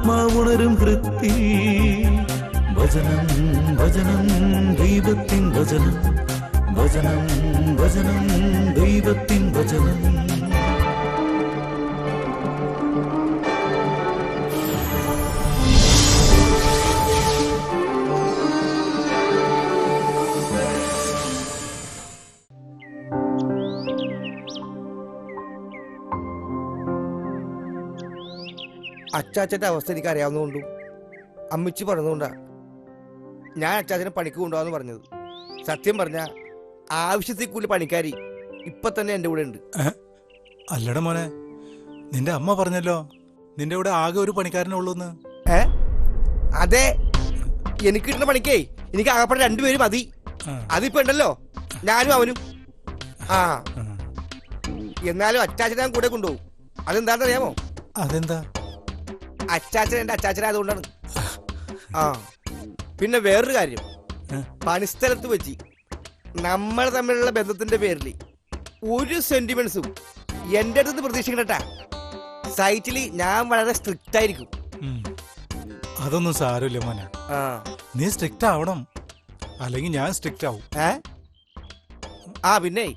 ആത്മാവുണരും വൃത്തി വചനം വചനം ദൈവത്തിൻ വചനം വചനം വചനം ദൈവത്തിൻ വചനം അച്ചാച്ചന്റെ അവസ്ഥ എനിക്ക് അറിയാവുന്നതുകൊണ്ടും അമ്മിച്ചി പറഞ്ഞതുകൊണ്ടാണ് ഞാൻ അച്ചാച്ചനെ പണിക്ക് കൊണ്ടുപോകാന്ന് പറഞ്ഞത്. സത്യം പറഞ്ഞ ആവശ്യത്തിൽ കൂടി പണിക്കാരി ഇപ്പൊ തന്നെ എന്റെ കൂടെ ഉണ്ട്. അല്ലട മോനെ നിന്റെ അമ്മ പറഞ്ഞല്ലോ നിന്റെ കൂടെ ആകെ ഒരു പണിക്കാരനെ ഉള്ളൂന്ന്. ഏ? അതെ എനിക്ക് കിട്ടുന്ന പണിക്കേ എനിക്ക് ആകെപ്പെട്ട രണ്ടുപേരും മതി. അതിപ്പോ ഉണ്ടല്ലോ ഞാനും അവനും. ആ. ആ. എന്നാലും അറ്റാച്ച് ഞാൻ കൂടെ കൊണ്ടുപോകും. അതെന്താണെന്ന് അറിയാമോ അതെന്താ? അച്ചാച്ചൻ എന്റെ അച്ചാച്ചനായതുകൊണ്ടാണ്. ആ. പിന്നെ വേറൊരു കാര്യം? പണിസ്ഥലത്ത് വെച്ച് നമ്മൾ തമ്മിലുള്ള ബന്ധത്തിന്റെ പേരിൽ ഒരു സെന്റിമെന്റ്സും എന്റെ അടുത്ത് പ്രതീക്ഷിക്കണട്ടാ സൈറ്റിൽ ഞാൻ വളരെ സ്ട്രിക്റ്റ് ആയിരിക്കും. അതൊന്നും സാരമില്ല മോനെ. നീ സ്ട്രിക്റ്റ് ആവണം. അല്ലെങ്കിൽ ഞാൻ സ്ട്രിക്റ്റ് ആവും. ആ പിന്നെ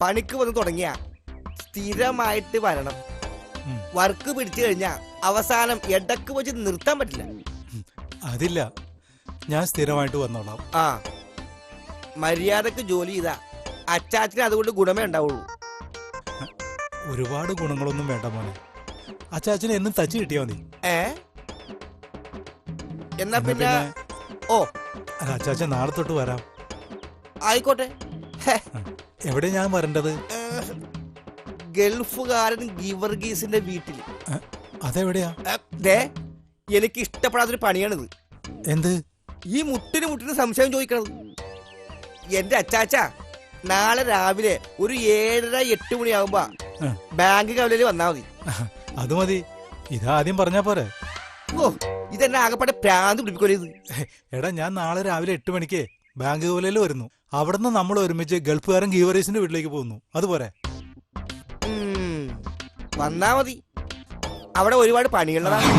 പണിക്ക് വന്ന് തുടങ്ങിയ സ്ഥിരമായിട്ട് വരണം. വർക്ക് പിടിച്ചു കഴിഞ്ഞാ അവസാനം ഇടയ്ക്ക് വെച്ച് നിർത്താൻ പറ്റില്ല. അതില്ല. ഞാൻ സ്ഥിരമായിട്ട് വന്നോളാം. ആ. മര്യാദയ്ക്ക് ജോലി ചെയ്താ. അച്ചാച്ചന് അതുകൊണ്ട് ഗുണമേ ഉണ്ടാവുള്ളൂ. ഒരുപാട് ഗുണങ്ങളൊന്നും വേണ്ട മോനെ. അച്ചാച്ചനെ എന്നും തച്ച് കിട്ടിയാ മതി. ഏ? എന്നാ പിന്നെ ഓ. അല്ല, അച്ചാച്ചൻ നാളെ തൊട്ട് വരാം. ആയിക്കോട്ടെ. ഹെ, എവിടെ ഞാൻ വരേണ്ടത്? ഗൾഫുകാരൻ ഗിവർഗീസിന്റെ വീട്ടിൽ. അതെവിടെയാ? ദേ എനിക്ക് ഇഷ്ടപ്പെടാത്തൊരു പണിയാണിത്. എന്ത്? ഈ മുട്ടിന് മുട്ടിന് സംശയം ചോദിക്കണത്. എന്റെ അച്ചാച്ച നാളെ രാവിലെ ഒരു ഏഴര എട്ട് മണിയാകുമ്പോ. ബാങ്ക് കവലയിൽ വന്നാ മതി. അത് മതി. ഇതാദ്യം പറഞ്ഞാ പോരെ. ഓ ഇതെന്നെ ആകെപ്പാടെ പ്രാന്ത് പിടിപ്പിക്കൊരു എടാ ഞാൻ നാളെ രാവിലെ എട്ട് മണിക്ക് ബാങ്ക് കവലയിൽ വരുന്നു. അവിടുന്ന് നമ്മൾ ഒരുമിച്ച് ഗൾഫുകാരൻ ഗീവറേസിന്റെ വീട്ടിലേക്ക് പോകുന്നു. അതുപോലെ വന്നാ മതി. അവിടെ ഒരുപാട് പണിയുള്ളതാണ്.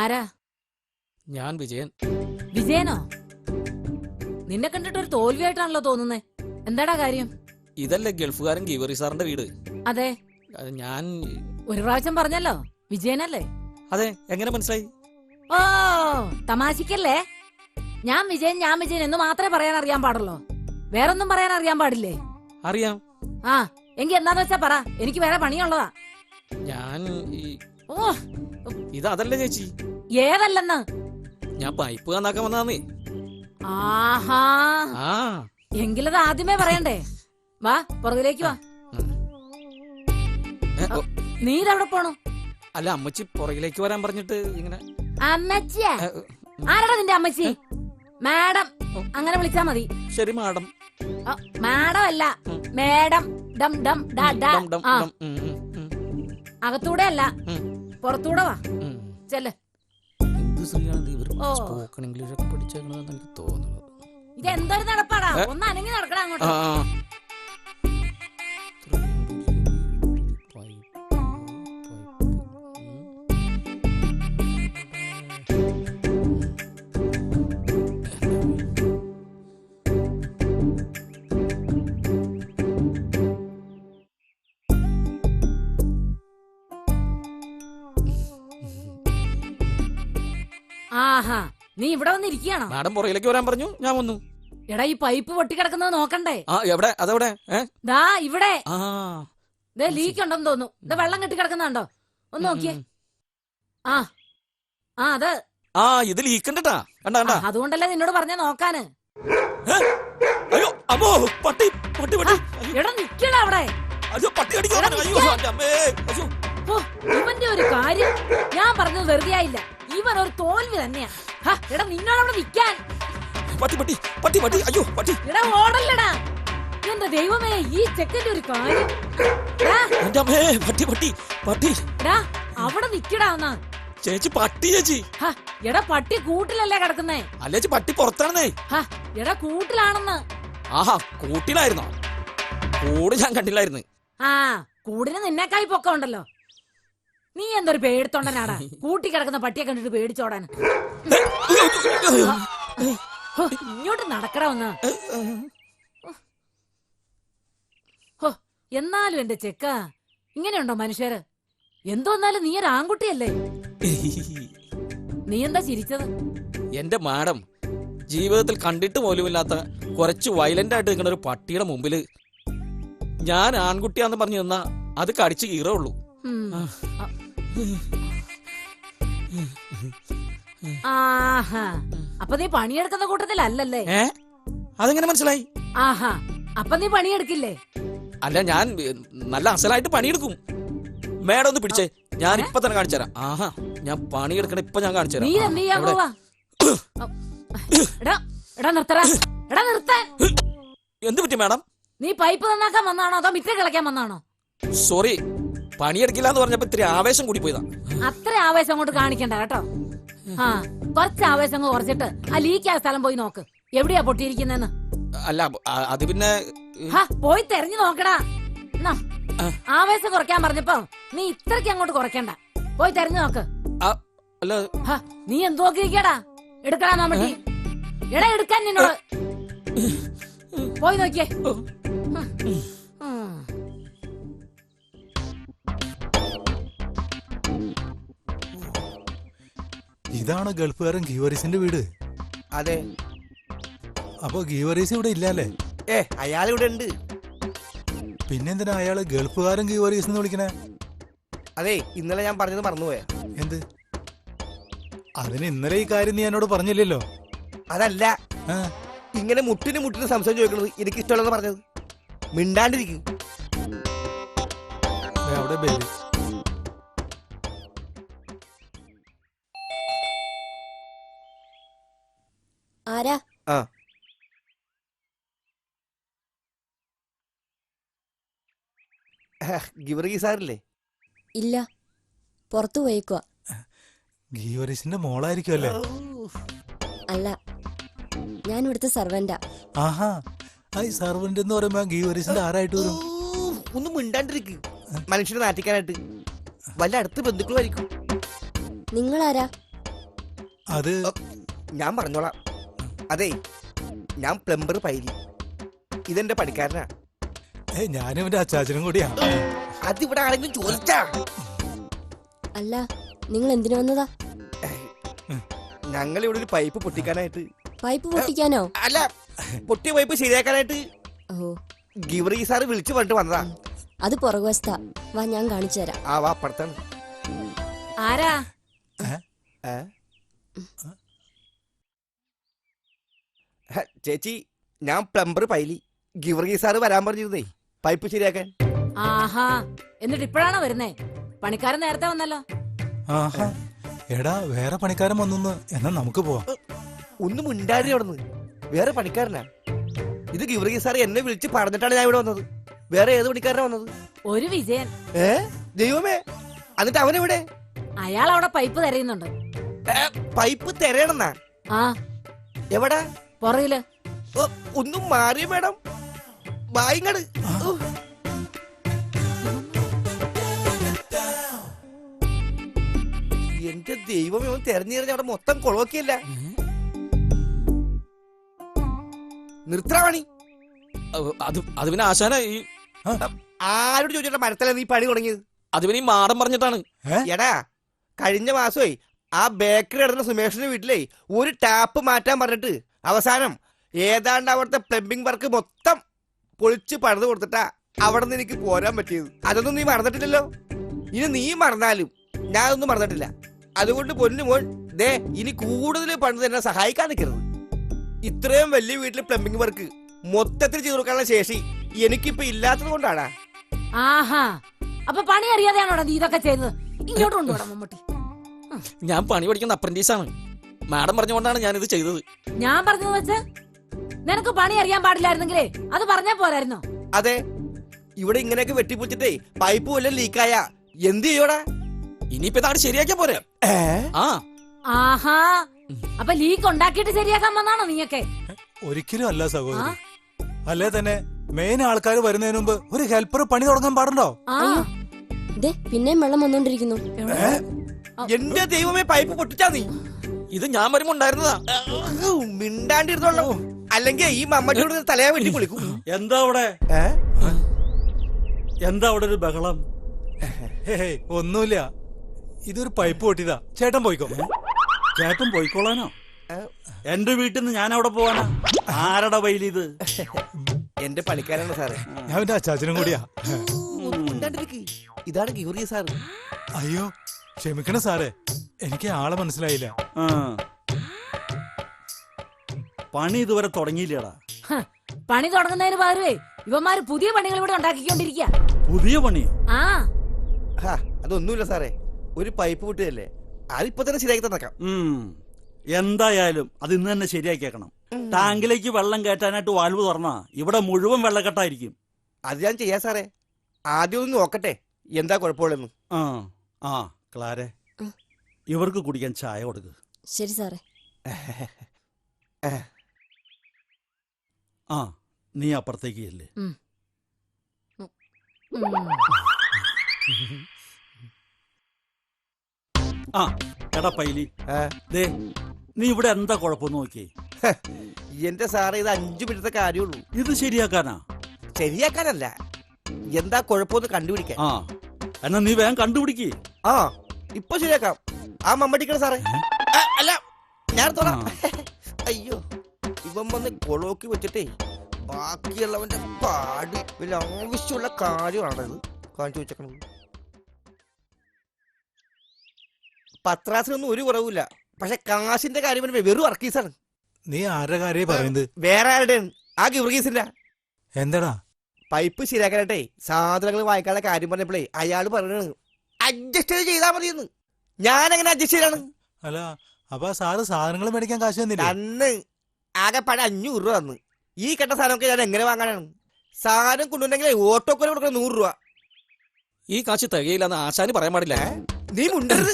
ആരാ? ഞാൻ വിജയൻ. വിജയനോ? നിന്നെ കണ്ടിട്ട് ഒരു തോൽവിയായിട്ടാണല്ലോ തോന്നുന്നത് എന്താടാ കാര്യം? ഇതല്ലേ ഗൾഫുകാരൻ ഗീവറി സാറിന്റെ വീട്. അതെ. അത് ഞാൻ ഒരു പ്രാവശ്യം പറഞ്ഞല്ലോ വിജയനല്ലേ? അതെ എങ്ങനെ മനസ്സിലായി? ഓ തമാശിക്കല്ലേ? ഞാൻ വിജയൻ ഞാൻ വിജയൻ എന്ന് മാത്രമേ പറയാൻ അറിയാൻ പാടുള്ളൂ. വേറൊന്നും പറയാൻ അറിയാൻ പാടില്ലേ? അറിയാം. ആ എങ്കി എന്താന്ന് വെച്ചാ പറ. എനിക്ക് വേറെ പണിയുള്ളതാ. ഞാൻ ഈ ഓ ഇത് അതല്ല ചേച്ചി? ഏതല്ലെന്ന്? ഞാൻ പൈപ്പ് നന്നാക്കാൻ വന്നതാന്നേ. ആഹാ. ആ. എങ്കിലത് ആദ്യമേ പറയണ്ടേ? വാ പുറകിലേക്ക് വാ. ഏ, ഓ, നീ ഇതെവിടെ പോണു? അല്ല അമ്മച്ചി പുറകിലേക്ക് വരാൻ പറഞ്ഞിട്ട് ഇങ്ങനെ അമ്മച്ചിയാ? ഏ, ആരാടാ നിന്റെ അമ്മച്ചി? മാഡം. അങ്ങനെ വിളിച്ചാ മതി. ശരി മാഡം. ഓ, മാഡം അല്ല മാഡം മേഡം. ഡം ഡം ഡാ ഡാ. ഡം, ഡം, ആ. ഡം, ഉം, ഉം, ഉം, അകത്തൂടെ അല്ല. ഉം. പുറത്തൂടെ വാ. ചെല്ല. എന്ത് ശ്രീയാണ് ഇവർ ഓ. സ്പോക്കൺ ഇംഗ്ലീഷ് ഒക്കെ പഠിച്ചേക്കണെന്ന് എനിക്ക് തോന്നുന്നത്. ഇത് എന്തൊരു നടപ്പാടാ? ഒന്ന് അനങ്ങി നടക്കണം അങ്ങോട്ട്. നീ ഇവിടെ വന്നിരിക്കുകയാണോ? മാഡം പുറകിലേക്ക് വരാൻ പറഞ്ഞു. ഞാൻ വന്നു. എടാ ഈ പൈപ്പ് പൊട്ടിക്കിടക്കുന്നത് നോക്കണ്ടേ? ആ എവിടെ? അതെവിടെ? ദാ ഇവിടെ. ആ. ദേ ലീക്ക് ഉണ്ടെന്ന് തോന്നുന്നു വെള്ളം കെട്ടി കിടക്കുന്നുണ്ടോ ഒന്ന് നോക്കിയേ. ആ. ആ അത്. ആ ഇത് ലീക്കണ്ടട്ടാ. കണ്ട അതുകൊണ്ടല്ലേ നിന്നോട് പറഞ്ഞ നോക്കാന്. അയ്യോ അമ്മോ പട്ടി പട്ടി പട്ടി. എടാ നിക്കടാ അവിടെ. അയ്യോ പട്ടി അയ്യോ അമ്മേ. ഇവന്റെ ഒരു കാര്യം ഞാൻ പറഞ്ഞത് വെറുതെ ആയില്ല ഇവൻ ഒരു തോൽവി തന്നെയാ. ഹാ, എടാ നിന്നോട് അവിടെ നിക്കാൻ. പട്ടി പട്ടി പട്ടി പട്ടി അയ്യോ പട്ടി. എടാ ഓടല്ലടാ. എന്റെ ദൈവമേ ഈ ചെക്കന്റെ ഒരു കാര്യം. എടാ, എന്റെ അമ്മേ പട്ടി പട്ടി പട്ടി. എടാ അവിടെ നിക്കടാ ഒന്ന്. ചേച്ചി പട്ടി ചേച്ചി. ഹ, എടാ പട്ടി കൂട്ടിലല്ലേ കിടക്കുന്നേ? അല്ലേ ചേച്ചി പട്ടി പുറത്താണെന്നേ. ഹാ, എടാ കൂട്ടിലാണെന്ന്. ആഹാ കൂട്ടിലായിരുന്നോ? കൂട് ഞാൻ കണ്ടില്ലായിരുന്നു. ആ കൂടിന് നിന്നെക്കായി പൊക്കം ഉണ്ടല്ലോ നീ എന്തൊരു പേടിത്തൊണ്ടനാടാ? കൂട്ടി കിടക്കുന്ന പട്ടിയെ കണ്ടിട്ട് പേടിച്ചോടാൻ. ഇങ്ങോട്ട് നടക്കടാ ഒന്ന്. എന്നാലും എന്റെ ചെക്ക ഇങ്ങനെയുണ്ടോ മനുഷ്യര്? എന്തോന്നാലും നീ ഒരു ആൺകുട്ടിയല്ലേ? നീ എന്താ ചിരിച്ചത്? എന്റെ മാഡം ജീവിതത്തിൽ കണ്ടിട്ട് പോലുമില്ലാത്ത കുറച്ച് വയലന്റ് ആയിട്ട് നിൽക്കുന്ന ഒരു പട്ടിയുടെ മുമ്പിൽ ഞാൻ ആൺകുട്ടിയാന്ന് പറഞ്ഞു നിന്നാ അത് കടിച്ച് കീറേ ഉള്ളൂ. ഉം. അ- ആഹാ. അപ്പൊ നീ പണിയെടുക്കുന്ന കൂട്ടത്തിലല്ലല്ലേ? ഏ? അതെങ്ങനെ മനസ്സിലായി? ആഹാ. അപ്പൊ നീ പണിയെടുക്കില്ലേ? അല്ല ഞാൻ നല്ല അസലായിട്ട് പണിയെടുക്കും. മേഡം ഒന്ന് പിടിച്ചേ. ഞാൻ ഇപ്പൊ തന്നെ കാണിച്ചു തരാം. ആഹാ ഞാൻ പണിയെടുക്കണ ഇപ്പൊ ഞാൻ കാണിച്ചു നീ എടാ എടാ നിർത്തടാ. എടാ നിർത്താൻ എന്ത് പറ്റി മാഡം? നീ പൈപ്പ് നന്നാക്കാൻ വന്നാണോ അതോ മിറ്റം കിളയ്ക്കാൻ വന്നാണോ? സോറി പണിയെടുക്കില്ല എന്ന് പറഞ്ഞപ്പോ ഇത്തിരി ആവേശം കൂടി പോയതാ. അത്ര ആവേശം അങ്ങോട്ട് കാണിക്കണ്ട കേട്ടോ. ആ കുറച്ച് ആവേശം അങ്ങ് കുറച്ചിട്ട് ആ ലീക്ക് ആ സ്ഥലം പോയി നോക്ക്. എവിടെയാ പൊട്ടിയിരിക്കുന്നെന്ന്? അല്ല അ- അത് പിന്നെ ഹാ പോയി തെരഞ്ഞു നോക്കടാ. എന്നാ, ആവേശം കുറയ്ക്കാൻ പറഞ്ഞപ്പോ നീ ഇത്രയ്ക്ക് അങ്ങോട്ട് കുറയ്ക്കണ്ട. പോയി തെരഞ്ഞു നോക്ക്. ആ- അല്ല ഹാ നീ എന്ത് നോക്കിയിരിക്കടാ. എടുക്കടാ നമ്മട്ടി എടാ എടുക്കാൻ നിന്നോട്. പോയി നോക്കിയേ. ഉം. ഇതാണ് ഗൾഫുകാരൻ ഗീവറീസിന്റെ വീട്. അതെ. അപ്പൊ ഗീവറീസ് ഇവിടെ ഇല്ലല്ലേ? ഏ അയാൾ ഇവിടെ ഉണ്ട്. പിന്നെന്തിനാ അയാൾ ഗൾഫുകാരൻ ഗീവറീസ് എന്ന് വിളിക്കണേ? അതെ ഇന്നലെ ഞാൻ പറഞ്ഞത് മറന്നുപോയാ. എന്ത്? അതിന് ഇന്നലെ ഈ കാര്യം നീ എന്നോട് പറഞ്ഞില്ലല്ലോ. അതല്ല. ഇങ്ങനെ മുട്ടിന് മുട്ടിന് സംശയം ചോദിക്കുന്നത് എനിക്ക് ഇഷ്ടമല്ലെന്ന് പറഞ്ഞത്. മിണ്ടാണ്ടിരിക്കും. അവിടെ ബെല്ല്. ആ. സാറില്ലേ? ഇല്ല. പുറത്തു പോയേക്കുവാ. ഗീവറീസിന്റെ മോളായിരിക്കും അല്ലേ? അല്ല. ഞാൻ ഇവിടുത്തെ സർവന്റാ. ആഹാ. ആ സർവന്റ് എന്ന് പറയുമ്പോ ഗീവറീസിന്റെ ആരായിട്ട് വരും? ഒന്ന് മിണ്ടാണ്ടിരിക്കും. മനുഷ്യനെ നാറ്റിക്കാനായിട്ട്. വല്ല അടുത്ത ബന്ധുക്കളുമായിരിക്കും. നിങ്ങളാരാ? അത് ഞാൻ പറഞ്ഞോളാം. അതെ ഞാൻ പ്ലംബർ പൈലി. ഇതെന്റെ പണിക്കാരനാ. ഞാനും എന്റെ അച്ചാച്ചനും കൂടിയാ. അതിവിടെ ആരെങ്കിലും ചോദിച്ചാ? അല്ല നിങ്ങൾ എന്തിനു വന്നതാ? ഞങ്ങൾ ഇവിടെ ഒരു പൈപ്പ് പൊട്ടിക്കാനായിട്ട്. പൈപ്പ് പൊട്ടിക്കാനോ? അല്ല പൊട്ടിയ പൈപ്പ് ശരിയാക്കാനായിട്ട് ഓ. ഗിവറി സാറ് വിളിച്ചു പറഞ്ഞിട്ട് വന്നതാ. അത് പുറകുവശത്താ വാ ഞാൻ കാണിച്ചു തരാം. ആ വാ അപ്പുറത്താണ്. ആരാ? ഏ? ഹ, ചേച്ചി ഞാൻ പ്ലംബർ പൈലി. ഗിവർഗി സാറ് വരാൻ പറഞ്ഞിരുന്നേ. പൈപ്പ് ശരിയാക്കാൻ. ആഹാ എന്നിട്ട് ഇപ്പോഴാണോ വരുന്നേ? പണിക്കാരൻ നേരത്തെ വന്നല്ലോ. ആഹാ എടാ വേറെ പണിക്കാരൻ വന്നു എന്നാ നമുക്ക് പോവാം. ഒന്നും ഉണ്ടായിരുന്നു അവിടെ നിന്ന് വേറെ പണിക്കാരനാ. ഇത് ഗിവർഗി സാർ എന്നെ വിളിച്ച് പറഞ്ഞിട്ടാണ് ഞാൻ ഇവിടെ വന്നത്. വേറെ ഏത് പണിക്കാരനാ വന്നത്? ഒരു വിജയൻ. ഏ? ദൈവമേ. എന്നിട്ട് അവനെവിടെ? അയാൾ അവിടെ പൈപ്പ് തിരയുന്നുണ്ട്. പൈപ്പ് തിരയണെന്നാ ആ. എവിടാ? പുറകിൽ ഓ, ഒന്നും മാറിയ മേഡം വായിങ്ങട്. എന്റെ ദൈവം ഇവൻ തെരഞ്ഞെറിഞ്ഞ അവിടെ മൊത്തം കൊളോക്കിയല്ല? നിർത്തണി അത് അത് പിന്നെ ആശാന ഈ ആരോട് ചോദിച്ചാ മരത്തല നീ പണി തുടങ്ങിയത്? അത് പിന്നെ ഈ മാടം പറഞ്ഞിട്ടാണ്. എടാ കഴിഞ്ഞ മാസമേ ആ ബേക്കറി ഇടുന്ന സുമേഷിന്റെ വീട്ടിലേ ഒരു ടാപ്പ് മാറ്റാൻ പറഞ്ഞിട്ട് അവസാനം ഏതാണ്ട് അവിടുത്തെ പ്ലംബിംഗ് വർക്ക് മൊത്തം പൊളിച്ച് പണിത് കൊടുത്തിട്ടാ അവിടെ നിന്ന് എനിക്ക് പോരാൻ പറ്റിയത്. അതൊന്നും നീ മറന്നിട്ടില്ലല്ലോ? ഇനി നീ മറന്നാലും ഞാൻ ഒന്നും മറന്നിട്ടില്ല. അതുകൊണ്ട് പൊന്നു മോൻ ദേ ഇനി കൂടുതൽ പണിത് എന്നെ സഹായിക്കാൻ നിൽക്കരുത്. ഇത്രയും വലിയ വീട്ടിൽ പ്ലംബിംഗ് വർക്ക് മൊത്തത്തിൽ ചെയ്തു കൊടുക്കാനുള്ള ശേഷി എനിക്കിപ്പോ ഇല്ലാത്തത് കൊണ്ടാണ് ആഹാ. അപ്പൊ പണി അറിയാതെയാണോ നീ ഇതൊക്കെ ചെയ്തത്? ഇങ്ങോട്ട് കൊണ്ടുപോടാ മമ്മൂട്ടി. ഞാൻ പണി പഠിക്കുന്ന അപ്രന്റീസാണ് മാഡം പറഞ്ഞുകൊണ്ടാണ് ഞാൻ ഇത് ചെയ്തത്. ഞാൻ പറഞ്ഞത് വെച്ച് നിനക്ക് പണി അറിയാൻ പാടില്ലായിരുന്നെങ്കിലേ അത് പറഞ്ഞാ പോരായിരുന്നോ? അതെ. ഇവിടെ ഇങ്ങനെയൊക്കെ വെട്ടിപ്പൊച്ചിട്ടേ പൈപ്പ് വല്ലതും ലീക്കായ. എന്ത് ചെയ്യോടാ? ഇനിയിപ്പോ ഇതാണ് ശരിയാക്കിയാ പോരെ. ആ. ആഹാ. അപ്പൊ ലീക്ക് ഉണ്ടാക്കിയിട്ട് ശരിയാക്കാൻ വന്നാണോ നീയൊക്കെ? ഒരിക്കലും അല്ല സഹോദരി. അല്ലേ തന്നെ മെയിൻ ആൾക്കാർ വരുന്നതിന് മുമ്പ് ഒരു ഹെൽപ്പർ പണി തുടങ്ങാൻ പാടുണ്ടോ? പിന്നെയും വെള്ളം വന്നോണ്ടിരിക്കുന്നു. എന്റെ ദൈവമേ പൈപ്പ് പൊട്ടിച്ചാ നീ. ഇത് ഞാൻ വരുമ്പോ ഉണ്ടായിരുന്നതാ. മിണ്ടാണ്ടിരുന്നോ മിണ്ടാണ്ടിരുന്നോളൂ അല്ലെങ്കിൽ ഈ മമ്മട്ടിയോട് തലയാ വെട്ടി കുളിക്കും. എന്താ അവിടെ? എന്താ അവിടെ ഒരു ബഹളം? ഒന്നുമില്ല. ഇതൊരു പൈപ്പ് പൊട്ടിയതാ. ചേട്ടൻ പോയിക്കോ. ചേട്ടൻ പോയിക്കോളാനോ? എന്റെ വീട്ടിൽ നിന്ന് ഞാൻ അവിടെ പോവാനാ. ആരട വൈലി ഇത്? എന്റെ പണിക്കാരാണ് സാറേ. ഞാൻ എന്റെ അച്ചാച്ചനും കൂടിയാ. ഇതാണ് ഗൗറിയ സാറ്. അയ്യോ ക്ഷമിക്കണം സാറേ. എനിക്ക് ആളെ മനസ്സിലായില്ല. ആ. പണി ഇതുവരെ തുടങ്ങിയില്ലടാ. ഹ, പണി തുടങ്ങുന്നതിന് പകരമേ ഇവന്മാര് പുതിയ പണികൾ ഇവിടെ ഉണ്ടാക്കിക്കൊണ്ടിരിക്കുക പുതിയ പണിയോ? ആ. ഹാ അതൊന്നുമില്ല സാറേ. ഒരു പൈപ്പ് പൊട്ടിയല്ലേ അതിപ്പോ തന്നെ ശരിയാക്കി തന്നേക്കാം. ഉം. എന്തായാലും അത് ഇന്ന് തന്നെ ശരിയാക്കിയേക്കണം. ടാങ്കിലേക്ക് വെള്ളം കയറ്റാനായിട്ട് വാൽവ് തുറന്നാ ഇവിടെ മുഴുവൻ വെള്ളക്കെട്ടായിരിക്കും. അത് ഞാൻ ചെയ്യാ സാറേ. ആദ്യം ഒന്ന് നോക്കട്ടെ. എന്താ കുഴപ്പമുള്ളെന്ന് ആ ആ ക്ലാരെ. ഇവർക്ക് കുടിക്കാൻ ചായ കൊടുക്ക്. ശരി സാറേ. ആ നീ അപ്പുറത്തേക്ക് അല്ലേ. ആ എടാ പൈലി? ദേ നീ ഇവിടെ എന്താ കുഴപ്പം നോക്കി എന്റെ സാറേ ഇത് അഞ്ചു മിനിറ്റത്തെ കാര്യമുള്ളൂ. ഇത് ശരിയാക്കാനാ? ശരിയാക്കാനല്ല. എന്താ കുഴപ്പമെന്ന് കണ്ടുപിടിക്കാൻ. ആ എന്നാ നീ വേഗം കണ്ടുപിടിക്കേ. ആ ഇപ്പൊ ശരിയാക്കാം. ആ മമ്മടിക്കണ സാറേ. അല്ല ഞാൻ തോന്നാം അയ്യോ ഇവൻ വന്ന് കൊളോക്കി വെച്ചിട്ടേ ബാക്കിയുള്ളവന്റെ പാട് വലിയ ആവശ്യമുള്ള കാര്യമാണത്. കാണിച്ചു വെച്ചേക്കണത്. പത്രാസിനൊന്നും ഒരു കുറവില്ല പക്ഷെ കാശിന്റെ കാര്യം വെറും വർക്കീസാണ് നീ ആരുടെ കാര്യ പറയുന്നത്? വേറെ ആരുടെയാണ്? ആ ഗിവർഗീസിന്റെ എന്താടാ? പൈപ്പ് ശരിയാക്കാനായിട്ടേ സാധനങ്ങൾ വായിക്കാനുള്ള കാര്യം പറഞ്ഞപ്പോഴേ അയാൾ പറയണത്. അഡ്ജസ്റ്റ് ചെയ്താൽ മതിയെന്ന്. ഞാൻ എങ്ങനെ അഡ്ജസ്റ്റ് ചെയ്താണ് അല്ല അപ്പൊ സാറ് സാധനങ്ങൾ മേടിക്കാൻ കാശ് തന്നില്ല? അന്ന് പഴ അഞ്ഞൂറ് രൂപ തന്നു. ഈ കെട്ട സാധനമൊക്കെ ഞാൻ എങ്ങനെ വാങ്ങാനാണ്? സാധനം കൊണ്ടുവന്നെങ്കിൽ ഓട്ടോക്കൊല കൊടുക്കണം നൂറ് രൂപ. ഈ കാശ് തികയില്ലെന്ന് ആശാന് പറയാൻ പാടില്ല. നീ മുണ്ടരുത്.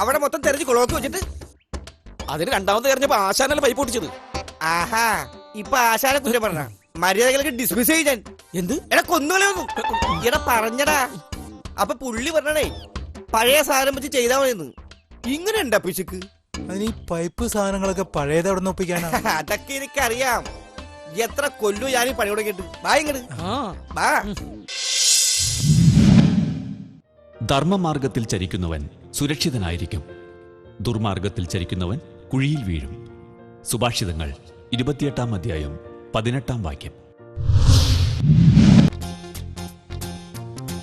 അവിടെ മൊത്തം തെരഞ്ഞ് കൊളോക്ക് വെച്ചിട്ട്. അതിന് രണ്ടാമത് തെരഞ്ഞപ്പോ ആശാനല്ല പൈപ്പ് പൊട്ടിച്ചത്. ആഹാ ഇപ്പൊ ആശാനെ കുറ്റം പറഞ്ഞ. മര്യാദകളൊക്കെ ഡിസ്മിസ് ചെയ്യാൻ ഞാൻ. എന്ത്? എടാ കൊന്നുകളയൊന്നും എടാ പറഞ്ഞടാ. അപ്പൊ പുള്ളി പറഞ്ഞേ പഴയ സാധനം വെച്ച് ചെയ്താ മതിയെന്ന്. ഇങ്ങനെ ഉണ്ടാ പിശുക്ക്? അതിന് ഈ പൈപ്പ് സാധനങ്ങളൊക്കെ പഴയത് അവിടെ നിന്ന് ഒപ്പിക്കാനാ? അതൊക്കെ എനിക്കറിയാം. എത്ര കൊല്ലു ഞാൻ ഈ പണി തുടങ്ങിയിട്ട് വാ ഇങ്ങട്. ആ. വാ. ധർമ്മമാർഗത്തിൽ ചരിക്കുന്നവൻ സുരക്ഷിതനായിരിക്കും. ദുർമാർഗത്തിൽ ചരിക്കുന്നവൻ കുഴിയിൽ വീഴും. സുഭാഷിതങ്ങൾ ഇരുപത്തിയെട്ടാം അധ്യായം പതിനെട്ടാം വാക്യം.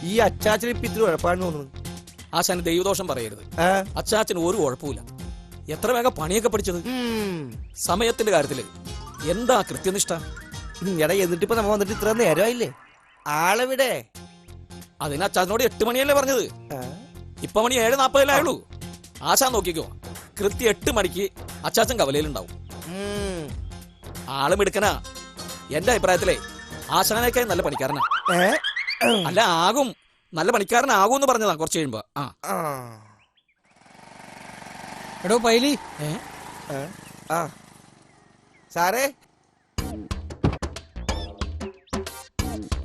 ഈ അച്ചാച്ചന് ഇപ്പൊ ഇത്തിരി തോന്നുന്നു. ആശാന് ദൈവദോഷം പറയരുത്? അച്ചാച്ചന് ഒരു കുഴപ്പമില്ല എത്ര വേഗം പണിയൊക്കെ പഠിച്ചത്? സമയത്തിന്റെ കാര്യത്തിൽ എന്താ കൃത്യനിഷ്ഠ? എടാ എന്നിട്ടിപ്പോ നമ്മ വന്നിട്ട് ഇത്ര നേരമായില്ലേ? ആളെവിടെ? അതിന് അച്ചാച്ചനോട് എട്ട് മണിയല്ലേ പറഞ്ഞത്? ഇപ്പൊ മണി ഏഴ് നാപ്പതല്ലേ ആയുള്ളൂ. ആശാൻ നോക്കിക്കോ. കൃത്യം എട്ട് മണിക്ക് അച്ചാച്ചൻ കവലയിലുണ്ടാവും. ആളും ആൾ മിടുക്കനാ. എന്റെ അഭിപ്രായത്തിലെ ആശാനേക്കായി നല്ല പണിക്കാരനാ. അല്ല ആകും. നല്ല പണിക്കാരനാകൂന്ന് പറഞ്ഞതാ കുറച്ച് കഴിയുമ്പോ. ആ. എടോ പൈലി? ആ. സാറേ?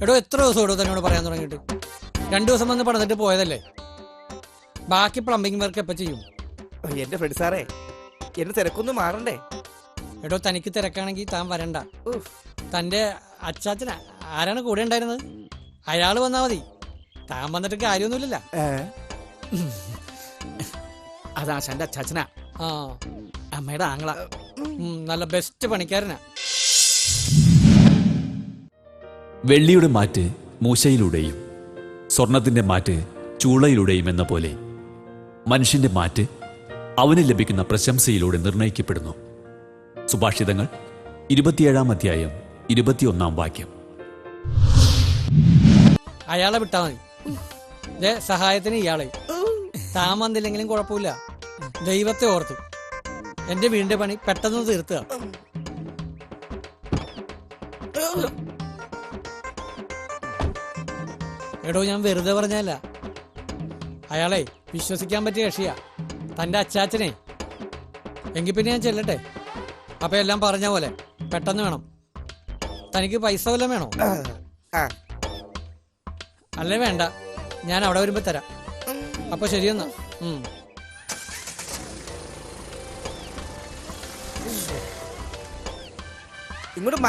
എടോ എത്ര ദിവസം എടോ തന്നോട് പറയാൻ തുടങ്ങിയിട്ട്? രണ്ടു ദിവസം വന്ന് പണിതിട്ട് പോയതല്ലേ? ബാക്കി പ്ലംബിംഗ് വർക്ക് എപ്പോ ചെയ്യും? എന്റെ ഫ്രണ്ട് സാറേ എന്റെ തിരക്കൊന്നും മാറണ്ടേ? എടോ തനിക്ക് തിരക്കാണെങ്കിൽ താൻ വരണ്ട. തന്റെ അച്ചാച്ചന ആരാണ് കൂടെ ഉണ്ടായിരുന്നത്? അയാൾ വന്നാ മതി. താൻ വന്നിട്ട് കാര്യമൊന്നുമില്ലല്ല. അതാ ശന്റെ ആശാന്റെ അച്ചാച്ചനാ. ആ. അമ്മയുടെ ആങ്ങള. ഉം, നല്ല ബെസ്റ്റ് പണിക്കാരനാ. വെള്ളിയുടെ മാറ്റ് മൂശയിലൂടെയും സ്വർണത്തിന്റെ മാറ്റ് ചൂളയിലൂടെയും എന്ന പോലെ മനുഷ്യന്റെ മാറ്റ് അവന് ലഭിക്കുന്ന പ്രശംസയിലൂടെ നിർണയിക്കപ്പെടുന്നു. സുഭാഷിതങ്ങൾ ഇരുപത്തിയേഴാം അധ്യായം ഇരുപത്തിയൊന്നാം വാക്യം. അയാളെ വിട്ടാ മതി. ദേ സഹായത്തിന് ഇയാളെ. താൻ വന്നില്ലെങ്കിലും കുഴപ്പമില്ല. ദൈവത്തെ ഓർത്തു. എന്റെ വീടിന്റെ പണി പെട്ടെന്ന് തീർത്തുക എടോ ഞാൻ വെറുതെ പറഞ്ഞല്ല അയാളെ വിശ്വസിക്കാൻ പറ്റിയ കക്ഷിയാ തന്റെ അച്ചാച്ചനെ. എങ്കിൽ പിന്നെ ഞാൻ ചെല്ലട്ടെ? അപ്പൊ എല്ലാം പറഞ്ഞ പോലെ പെട്ടെന്ന് വേണം. തനിക്ക് പൈസ വല്ലതും വേണോ? അല്ലേ വേണ്ട. ഞാൻ അവിടെ വരുമ്പോ തരാം. അപ്പൊ ശരിയെന്നാ ഇങ്ങോട്ട്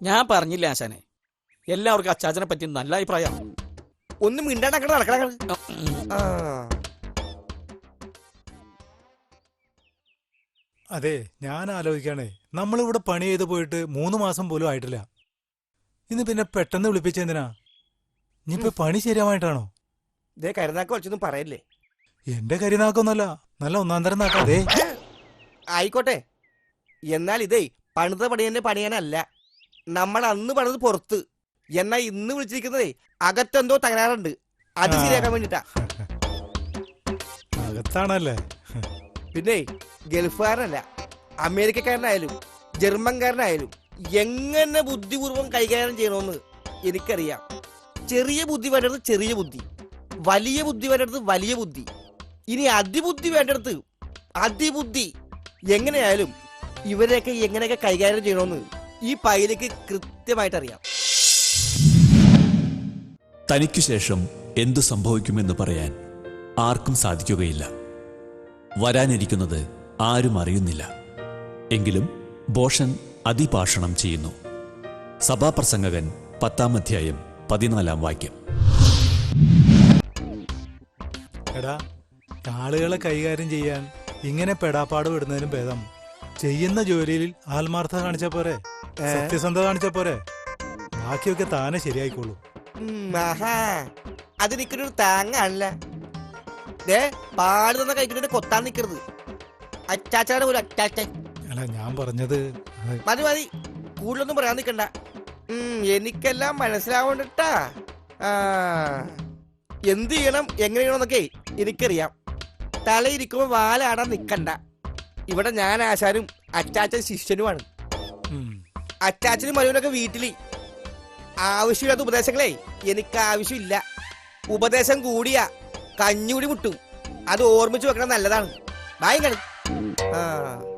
ഞാൻ പറഞ്ഞില്ല ആശാനെ എല്ലാവർക്കും അച്ചാച്ചനെ പറ്റി നല്ല അഭിപ്രായം. ഒന്നും മിണ്ടാണ്ടങ്ങനെ നടക്കണ അതെ ഞാൻ ആലോചിക്കാണേ നമ്മളിവിടെ പണി ചെയ്ത് പോയിട്ട് മൂന്ന് മാസം പോലും ആയിട്ടില്ല. ഇന്ന് പിന്നെ പെട്ടെന്ന് വിളിപ്പിച്ചെന്തിനാ? ഇനിയിപ്പോ പണി ശരിയാവായിട്ടാണോ ഇതേ കരുനാക്ക് വലിച്ചൊന്നും പറയല്ലേ. എന്റെ കരിനാക്കൊന്നല്ല നല്ല ഒന്നാം തരം നാക്കാതെ ആയിക്കോട്ടെ. എന്നാൽ ഇതേ പണിത പണി തന്നെ പണിയാനല്ല. നമ്മൾ അന്ന് പണിത് പുറത്ത്. എന്നാ ഇന്ന് വിളിച്ചിരിക്കുന്നതേ അകത്തെന്തോ തകരാറുണ്ട്. അത് ശരിയാക്കാൻ വേണ്ടിട്ടാ. അകത്താണല്ലേ. പിന്നെ ഗൾഫുകാരനല്ല അമേരിക്കക്കാരനായാലും ജർമ്മൻകാരനായാലും എങ്ങനെ ബുദ്ധിപൂർവം കൈകാര്യം ചെയ്യണമെന്ന് എനിക്കറിയാം. ചെറിയ ബുദ്ധി വേണ്ടത് ചെറിയ ബുദ്ധി. വലിയ ബുദ്ധി വേണ്ടത് വലിയ ബുദ്ധി. ഇനി അതിബുദ്ധി വേണ്ടടുത്ത് അതിബുദ്ധി എങ്ങനെയായാലും ഇവരെയൊക്കെ എങ്ങനെയൊക്കെ കൈകാര്യം ചെയ്യണമെന്ന് ഈ പൈലക്ക് കൃത്യമായിട്ട് അറിയാം തനിക്കു ശേഷം എന്തു സംഭവിക്കുമെന്ന് പറയാൻ ആർക്കും സാധിക്കുകയില്ല. വരാനിരിക്കുന്നത് ആരും അറിയുന്നില്ല. എങ്കിലും ബോഷൻ അതിഭാഷണം ചെയ്യുന്നു. സഭാപ്രസംഗകൻ പത്താം അധ്യായം പതിനാലാം വാക്യം. എടാ ആളുകളെ കൈകാര്യം ചെയ്യാൻ ഇങ്ങനെ പെടാപ്പാട് വിടുന്നതിനും ഭേദം. ചെയ്യുന്ന ജോലിയിൽ ആത്മാർത്ഥത കാണിച്ച പോരെ? സത്യസന്ധത കാണിച്ച പോരെ? ബാക്കിയൊക്കെ താനെ ശരിയായിക്കോളൂ. അത് ആഹാ. അതെനിക്കൊരു താങ്ങാണല്ല? ദേ പാട് തന്ന കഴിക്കുന്നത് കൊത്താൻ നിൽക്കരുത് അറ്റാച്ചാണ് ഒരു അറ്റാച്ച അല്ല ഞാൻ പറഞ്ഞത് മതി മതി. കൂടുതലൊന്നും പറയാൻ നിൽക്കണ്ട എനിക്കെല്ലാം മനസ്സിലാവണ്ടിട്ടാ. എന്ത് ചെയ്യണം എങ്ങനെ ചെയ്യണമെന്നൊക്കെ എനിക്കറിയാം. തലയിരിക്കുമ്പോൾ വാലാടാൻ നിൽക്കണ്ട ഇവിടെ ഞാൻ ആശാനും അച്ചാച്ചൻ ശിഷ്യനുമാണ്. അറ്റാച്ചനും അച്ചാച്ചനും മനുവിനൊക്കെ വീട്ടിൽ ആവശ്യമില്ലാത്ത ഉപദേശങ്ങളെ എനിക്ക് ആവശ്യമില്ല. ഉപദേശം കൂടിയാ കഞ്ഞൂടി മുട്ടും. അത് ഓർമ്മിച്ചു വെക്കണം നല്ലതാണ്. ഭയങ്കര ആ.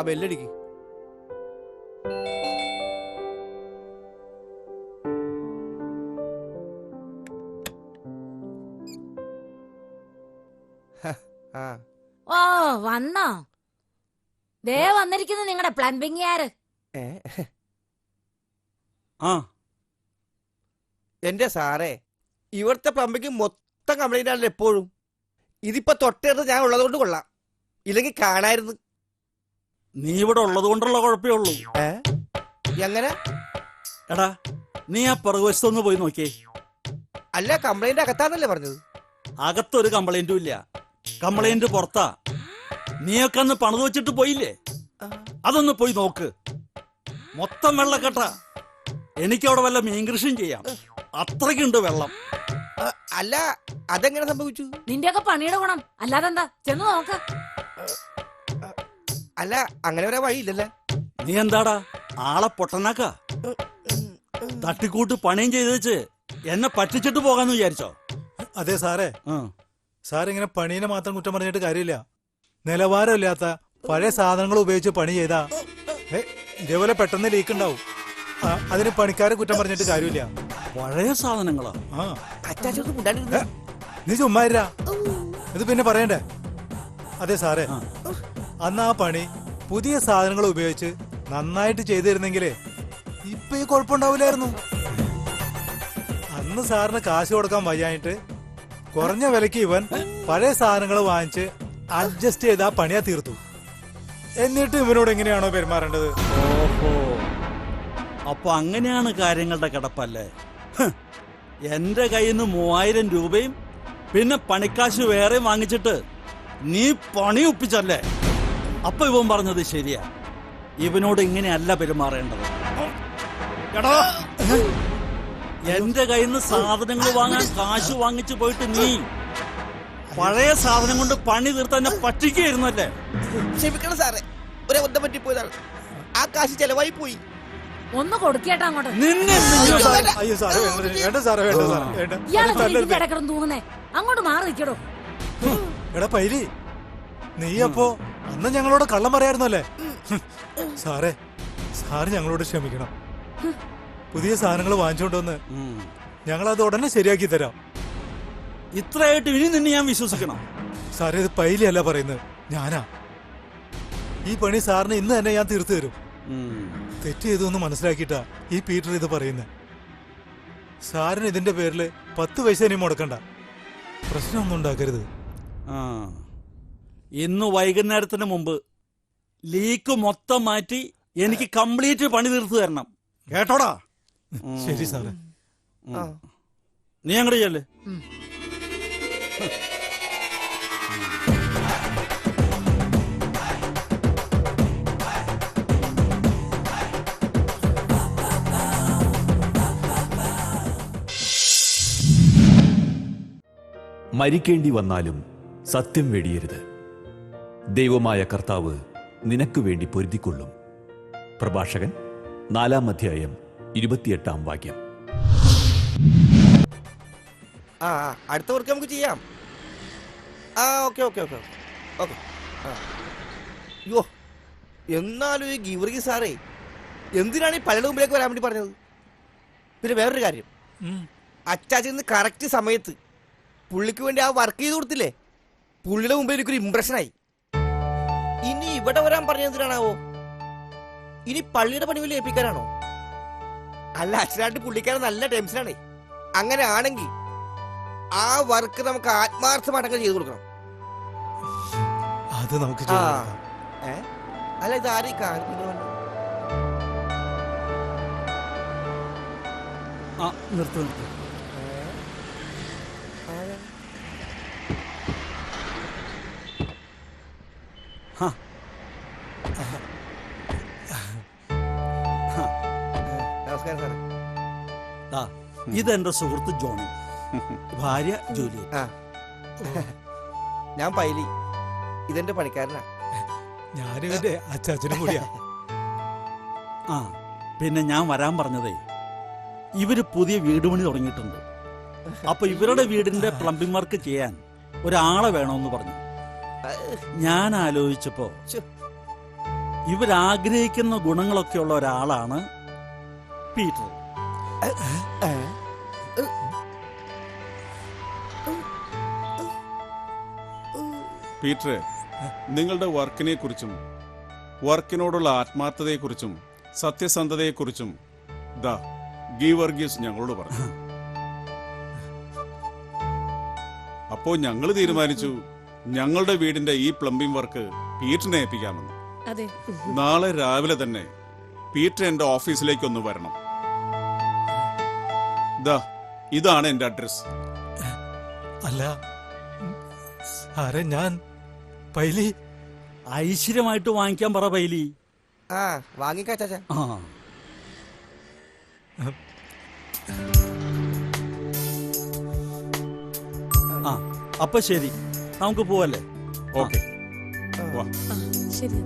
ആ ബെല്ലടിക്ക്. ആ. ഓ വന്നോ. ദേ വന്നിരിക്കുന്നു നിങ്ങളുടെ പ്ലംബിംഗുകാര് ഏ ആ. എന്റെ സാറേ ഇവിടുത്തെ പ്ലംബിംഗ് മൊത്തം കംപ്ലൈന്റ് ആണല്ലോ എപ്പോഴും. ഇതിപ്പോ തൊട്ടടുത്ത് ഞാൻ ഉള്ളതുകൊണ്ട് കൊള്ളാം. ഇല്ലെങ്കിൽ കാണായിരുന്നു. നീ ഇവിടെ ഉള്ളത് കൊണ്ടുള്ള കുഴപ്പമേ ഉള്ളൂ. ഏ? എങ്ങനെ? എടാ നീ ആ പുറകുവശത്തൊന്ന് പോയി നോക്കിയേ. അല്ല കംപ്ലൈന്റ് അകത്താന്നല്ലേ പറഞ്ഞത്? അകത്തൊരു കംപ്ലൈന്റും ഇല്ല. കംപ്ലൈന്റ് പുറത്താ. നീയൊക്കെ അന്ന് പണിത് വെച്ചിട്ട് പോയില്ലേ? അതൊന്ന് പോയി നോക്ക്. മൊത്തം വെള്ളക്കെട്ട. എനിക്കവിടെ വല്ല മീൻ കൃഷിയും ചെയ്യാം. അത്രയ്ക്കുണ്ട് വെള്ളം. ആ, അല്ല അതെങ്ങനെ സംഭവിച്ചു? നിന്റെയൊക്കെ പണിയുടെ ഗുണം. അല്ലാതെന്താ? ചെന്ന് നോക്ക. അല്ല അങ്ങനെ ഒരു വഴിയില്ലല്ലേ? നീ എന്താടാ? ആളെ പൊട്ടനാക്ക? തട്ടിക്കൂട്ട് പണിയും ചെയ്ത് വെച്ച് എന്നെ പറ്റിച്ചിട്ട് പോകാന്ന് വിചാരിച്ചോ? അതെ സാറേ. സാറിങ്ങനെ പണീനെ മാത്രം കുറ്റം പറഞ്ഞിട്ട് കാര്യമില്ല. നിലവാരമില്ലാത്ത പഴയ സാധനങ്ങൾ ഉപയോഗിച്ച് പണി ചെയ്താ ഇതേപോലെ പെട്ടെന്ന് ലീക്ക് ഉണ്ടാവും അതിന് പണിക്കാരെ കുറ്റം പറഞ്ഞിട്ട് കാര്യമില്ല. പഴയ സാധനങ്ങളോ? നീ ചുമ്മാരാ ഇത് പിന്നെ പറയണ്ടേ? അതെ സാറേ. അന്ന് ആ പണി പുതിയ സാധനങ്ങൾ ഉപയോഗിച്ച് നന്നായിട്ട് ചെയ്തിരുന്നെങ്കിലേ ഇപ്പൊ ഈ കുഴപ്പമുണ്ടാവില്ലായിരുന്നു. അന്ന് സാറിന് കാശ് കൊടുക്കാൻ വയ്യായിട്ട് കുറഞ്ഞ വിലക്ക് ഇവൻ പഴയ സാധനങ്ങൾ വാങ്ങിച്ച് അഡ്ജസ്റ്റ് ചെയ്ത് ആ പണിയാ തീർത്തു. എന്നിട്ട് ഇവനോട് എങ്ങനെയാണോ പെരുമാറേണ്ടത്? ഓഹോ. അപ്പൊ അങ്ങനെയാണ് കാര്യങ്ങളുടെ കിടപ്പല്ലേ? എന്റെ കയ്യിൽ നിന്ന് മൂവായിരം രൂപയും പിന്നെ പണിക്കാശ് വേറെ വാങ്ങിച്ചിട്ട് നീ പണി ഒപ്പിച്ചല്ലേ? അപ്പൊ ഇവൻ പറഞ്ഞത് ശരിയാ. ഇവനോട് ഇങ്ങനെയല്ല പെരുമാറേണ്ടത്. എടാ എന്റെ കയ്യിൽ നിന്ന് സാധനങ്ങൾ വാങ്ങാൻ കാശ് വാങ്ങിച്ചു പോയിട്ട് നീ പഴയ സാധനം കൊണ്ട് പണി തീർത്ത് എന്നെ പറ്റിക്കായിരുന്നല്ലേ ക്ഷമിക്കണം സാറേ. ഒരു അബദ്ധം പറ്റിപ്പോയതാണ് ആ കാശ് ചെലവായി പോയി. ഒന്ന് കൊടുക്കേട്ടാ അങ്ങോട്ട്. നിന്നെ അയ്യോ, നിന്നെ- അയ്യോ സാറേ വേണ്ട സാറേ വേണ്ട സാറേ ഇയാളെ. ഇതിന്റെ തൂങ്ങുന്നേ. അങ്ങോട്ട് മാറി നിൽക്കടോ എടാ പൈലി നീ അപ്പോ അന്ന് ഞങ്ങളോട് കള്ളം പറയായിരുന്നല്ലേ സാറേ സാറ് ഞങ്ങളോട് ക്ഷമിക്കണം. പുതിയ സാധനങ്ങൾ വാങ്ങിച്ചോണ്ട് വന്ന് ഞങ്ങൾ അത് ഉടനെ ശരിയാക്കി തരാം. ഇത്രയായിട്ട് ഇനി നിന്നെ ഞാൻ വിശ്വസിക്കണം. സാറേ ഇത് പൈലിയല്ല പറയുന്നത്. ഞാനാ. ഈ പണി സാറിന് ഇന്ന് തന്നെ ഞാൻ തീർത്തു തരും. തെറ്റ് തെറ്റ് ചെയ്തൊന്ന് മനസ്സിലാക്കിയിട്ടാ ഈ പീറ്റർ ഇത് പറയുന്നത് സാറിന് ഇതിന്റെ പേരിൽ പത്ത് പൈസ ഇനി മുടക്കണ്ട. പ്രശ്നമൊന്നും ഉണ്ടാക്കരുത്. ആ. ഇന്ന് വൈകുന്നേരത്തിന് മുമ്പ് ലീക്ക് മൊത്തം മാറ്റി എനിക്ക് കംപ്ലീറ്റ് പണി തീർത്തു തരണം. കേട്ടോടാ? ശരി സാറേ. നീ അങ്ങോട്ട് ചെയ്യല്ലേ മരിക്കേണ്ടി വന്നാലും സത്യം വെടിയരുത്. ദൈവമായ കർത്താവ് നിനക്ക് വേണ്ടി പൊരുതിക്കൊള്ളും. പ്രഭാഷകൻ നാലാം അധ്യായം ഇരുപത്തിയെട്ടാം വാക്യം. ആ അടുത്ത വർക്ക് നമുക്ക് ചെയ്യാം. ആ ഓക്കെ ഓക്കെ ഓക്കെ ഓക്കെ യോ അയ്യോ എന്നാലും ഈ ഗീവർഗി സാറേ എന്തിനാണ് ഈ പലരുടെ മുമ്പിലേക്ക് വരാൻ വേണ്ടി പറഞ്ഞത്? പിന്നെ വേറൊരു കാര്യം. ഉം. നിന്ന് കറക്റ്റ് സമയത്ത് പുള്ളിക്ക് വേണ്ടി ആ വർക്ക് ചെയ്ത് കൊടുത്തില്ലേ? പുള്ളിയുടെ മുമ്പിൽ എനിക്കൊരു ഇമ്പ്രഷനായി ഇനി ഇവിടെ വരാൻ പറഞ്ഞെന്തിനാണാവോ ഇനി പള്ളിയുടെ പണി വലിയ ഏൽപ്പിക്കാനാണോ? അല്ല അച്ഛനായിട്ട് പുള്ളിക്കാരൻ നല്ല ടെൻഷനാണേ. അങ്ങനെ ആണെങ്കിൽ ആ വർക്ക് നമുക്ക് ആത്മാർത്ഥമായിട്ടൊക്കെ ചെയ്തു കൊടുക്കണം. അത് നമുക്ക് ചെയ്യാം. അല്ല ഇത് ആരെയും കാണിക്കുന്നു നിർത്ത് നിർത്ത്. നമസ്കാരം സാറേ. ദാ, ഇതെന്റെ സുഹൃത്ത് ജോണി. ഭാര്യ ജൂലി ആ. ഞാൻ പൈലി. ഇതെന്റെ പണിക്കാരനാ. ഞാനും എന്റെ അച്ചാച്ചനും കൂടിയാ. ആ പിന്നെ ഞാൻ വരാൻ പറഞ്ഞതേ ഇവർ പുതിയ വീട് പണി തുടങ്ങിയിട്ടുണ്ട്. അപ്പൊ ഇവരുടെ വീടിന്റെ പ്ലംബിംഗ് വർക്ക് ചെയ്യാൻ ഒരാളെ വേണമെന്ന് പറഞ്ഞു. ഞാൻ ആലോചിച്ചപ്പോ ശ്ശോ. ഇവരാഗ്രഹിക്കുന്ന ഗുണങ്ങളൊക്കെ ഉള്ള ഒരാളാണ് പീറ്റർ. പീറ്റർ നിങ്ങളുടെ വർക്കിനെ കുറിച്ചും വർക്കിനോടുള്ള ആത്മാർത്ഥതയെക്കുറിച്ചും സത്യസന്ധതയെക്കുറിച്ചും ദ ഗീവർഗീസ് ഞങ്ങളോട് പറഞ്ഞു. അപ്പോ ഞങ്ങൾ തീരുമാനിച്ചു ഞങ്ങളുടെ വീടിന്റെ ഈ പ്ലംബിംഗ് വർക്ക് പീറ്ററിനെ ഏൽപ്പിക്കാമെന്ന്. അതെ. നാളെ രാവിലെ തന്നെ പീറ്റർ എന്റെ ഓഫീസിലേക്ക് ഒന്ന് വരണം. ദാ ഇതാണ് എന്റെ അഡ്രസ്. അല്ല സാറേ ഞാൻ പൈലി ഐശ്വര്യമായിട്ട് വാങ്ങിക്കാൻ പറ പൈലി. ആ വാങ്ങിക്കാച്ചാച്ച ആ. ആ അപ്പൊ ശരി. നമുക്ക് പോവല്ലേ? ഓക്കെ. വാ. ശരി.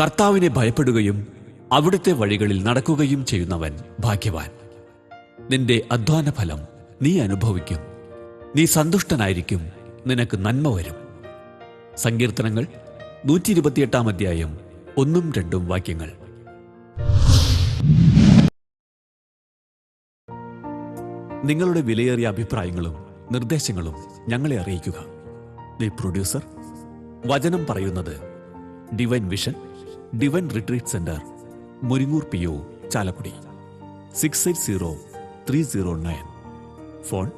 കർത്താവിനെ ഭയപ്പെടുകയും അവിടുത്തെ വഴികളിൽ നടക്കുകയും ചെയ്യുന്നവൻ ഭാഗ്യവാൻ. നിന്റെ അധ്വാന ഫലം നീ അനുഭവിക്കും. നീ സന്തുഷ്ടനായിരിക്കും. നിനക്ക് നന്മ വരും. സങ്കീർത്തനങ്ങൾ നൂറ്റി ഇരുപത്തിയെട്ടാം അധ്യായം ഒന്നും രണ്ടും വാക്യങ്ങൾ. നിങ്ങളുടെ വിലയേറിയ അഭിപ്രായങ്ങളും നിർദ്ദേശങ്ങളും ഞങ്ങളെ അറിയിക്കുക. ദി പ്രൊഡ്യൂസർ വചനം പറയുന്നത് divine vision divine retreat centre Muringoor P O Chalakudy. Six eight zero three zero nine phone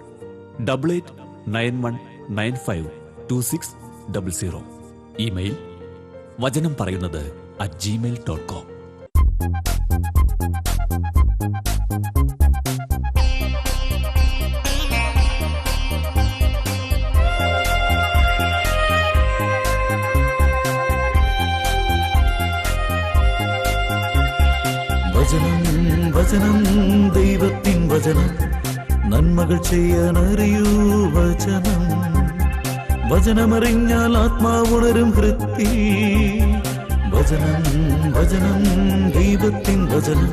double eight nine one nine five two six double zero email വചനം പറയുന്നത് അറ്റ് ജിമെയിൽ ഡോട്ട് കോം വചനം ദൈവത്തിൻ വചനം നന്മകൾ ചെയ്യാൻ അറിയൂ വചനം. വചനമറിഞ്ഞാൽ ആത്മാവുണരും ഹൃത്തി വചനം വചനം ദൈവത്തിൻ വചനം.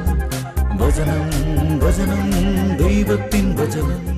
വചനം വചനം ദൈവത്തിൻ വചനം.